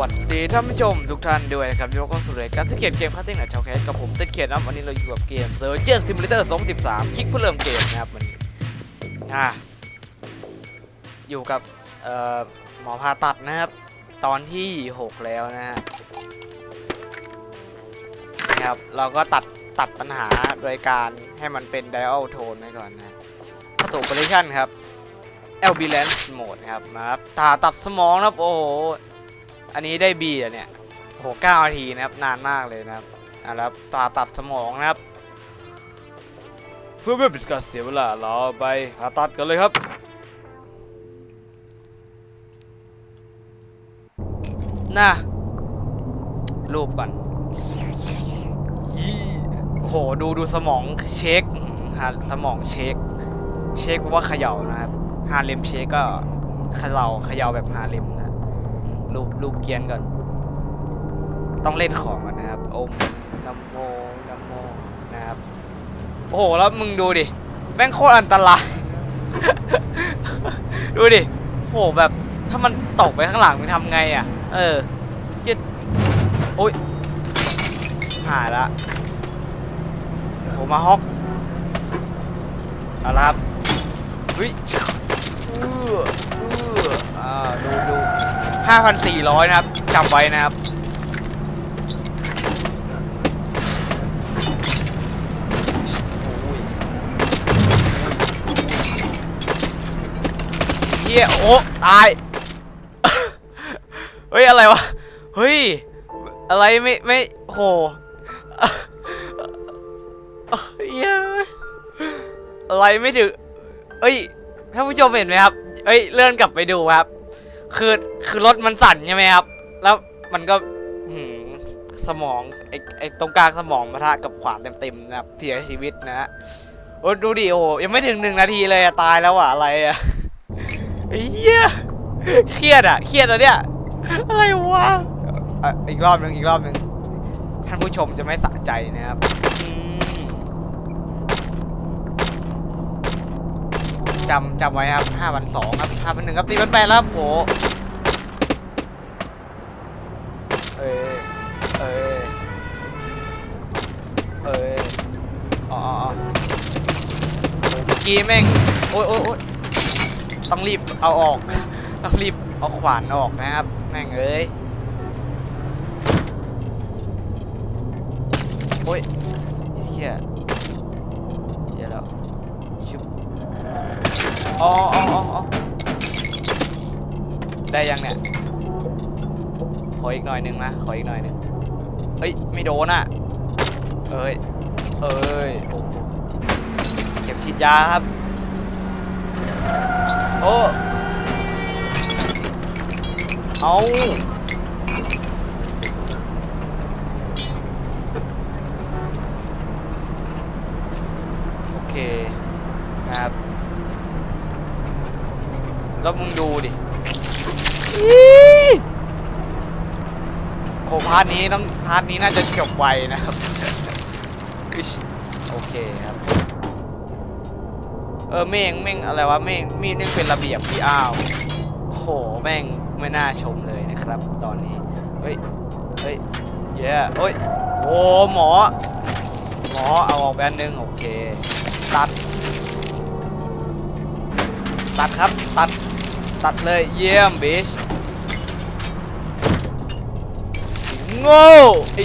วัสดีท่านผู้ชมทุกท่านด้วยนะครับยกเข้าสู่รายการที่เขียนเกมคัตติ้งหนัชาวแคสกับผมเต้นเขียนนะวันนี้เราอยู่กับเกมเซอร์เจนซิมูเลเตอร์2013คลิกเพื่อเริ่มเกมนะครับวันนี้อ่าอยู่กับเอ่อหมอผ่าตัดนะครับ ตอนที่ 6 แล้วนะฮะนะครับเราก็ตัดตัดปัญหาโดยการให้มันเป็น dial tone ไว้ก่อนนะเข้าสู่ operation ครับ lb lance mode นะครับนะครับตาตัดสมองนะครับโอ้โห อันนี้ได้ B อะเนี่ยโหเก้านาทีนะครับ นานมากเลยนะครับอะแล้วตาตัดสมองนะครับ เพื่อไม่เป็นการเสียเวลาเราไปผ่าตัดกันเลยครับน่ะรูปก่อนโหดูดูสมองเช็คหาสมองเช็ค เช็คว่าเขย่านะครับฮาเลมเช็คก็เขย่าเขย่าแบบฮาเลมนะอืม รูปรูปเกียนก่อน ต้องเล่นของก่อนนะครับอมนะโมนะโมนะครับ โอ้โห แล้วมึงดูดิแม่งโคตรอันตราย ดูดิโหแบบถ้ามันตกไปข้างหลังมึงทำไงอะ เออจิตโอ้ยหายละโหมาฮอกเอาละครับเฮ้ยเออเอออ่าดูดู ห้าพันสี่ร้อยนะครับจำไว้นะครับ เฮียโอ้ตาย เฮ้ย อะไรวะ เฮ้ย อะไรไม่ไม่โหเฮียอะไรไม่ถึงเอ้ยท่านผู้ชมเห็นไหมครับ เอ้ย เลื่อนกลับไปดูครับ คือคือรถมันสั่นใช่ไหมครับ แล้วมันก็สมองไอไอตรงกลางสมองมาทะกับขวานเต็มๆนะครับเสียชีวิตนะฮะโอ้ดูดิโอ้ยังไม่ถึงหนึ่งนาทีเลยตายแล้วอะอะไรอะเหี้ยเครียดอะเครียดอะเนี่ยอะไรวะอีกรอบหนึ่งอีกรอบหนึ่งท่านผู้ชมจะไม่สะใจนะครับอืม จำจำไว้ครับห้าพันสองครับห้าพันหนึ่งครับสี่พันแปดแล้วครับโหเอ้ยเอ้ยเอ้ยอ๋ออโอ้เมื่อกี้แม่งโอ๊ยโอ๊ยต้องรีบเอาออก ต้องรีบเอาขวานออกนะครับ แม่งเอ้ยโอ้ยเหี้ยเหี้ยแล้วชุบ อ๋ออ๋ออ๋ออ๋อได้ยังเนี่ย ขออีกหน่อยหนึ่งนะ ขออีกหน่อยหนึ่งเฮ้ย ไม่โดนอะ เอ้ย เอ้ยโอ้เก็บฉีดยาครับ โอ้ เอาโอเค นะครับ แล้วมึงดูดิอี๋โหพาร์ทนี้ต้องพาร์ทนี้น่าจะจบไวนะครับอิ๊ชโอเคครับ เออเม่งเม่งอะไรวะเม่งมีดนี่เป็นระเบียบพี่อ้าวโอ้โหแม่งไม่น่าชมเลยนะครับ ตอนนี้ เฮ้ย เฮ้ยเย้โอ้ยโอ้หมอ หมอเอาออกแบนหนึ่งโอเค ตัด ตัดครับ ตัด ตัดเลยเยี่ยมบิชโง่ไอ้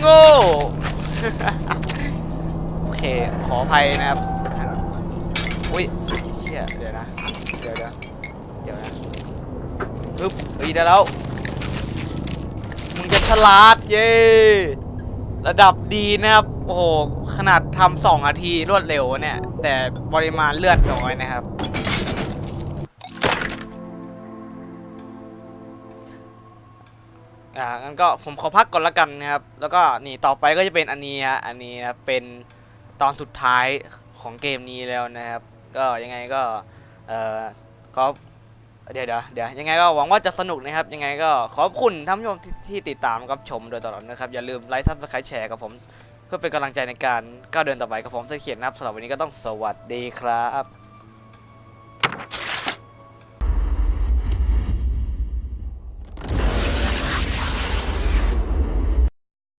โง่โอเคขออภัยนะครับอุ้ยเชี่ยเดี๋ยวนะเดี๋ยวเดี๋ยวเดี๋ยวนะปึ๊บเฮ้ยได้แล้วมึงจะฉลาดเย้ระดับดีนะครับโอ้โหขนาดทำสองนาทีรวดเร็วเนี่ยแต่ปริมาณเลือดน้อยนะครับ อ่างั้นก็ผมขอพักก่อนละกันนะครับ แล้วก็นี่ต่อไปก็จะเป็นอันนี้ฮะอันนี้นะเป็นตอนสุดท้ายของเกมนี้แล้วนะครับ ก็ยังไงก็เอ่อก็เดี๋ยวเดี๋ยวเดี๋ยวยังไงก็หวังว่าจะสนุกนะครับ ยังไงก็ขอบคุณท่านผู้ชมที่ที่ติดตามกับชมโดยตลอดนะครับ อย่าลืมไลค์ซับสไครต์แชร์กับผม เพื่อเป็นกำลังใจในการก้าวเดินต่อไปกับผมเสถียรนะครับสำหรับวันนี้ก็ต้องสวัสดีครับ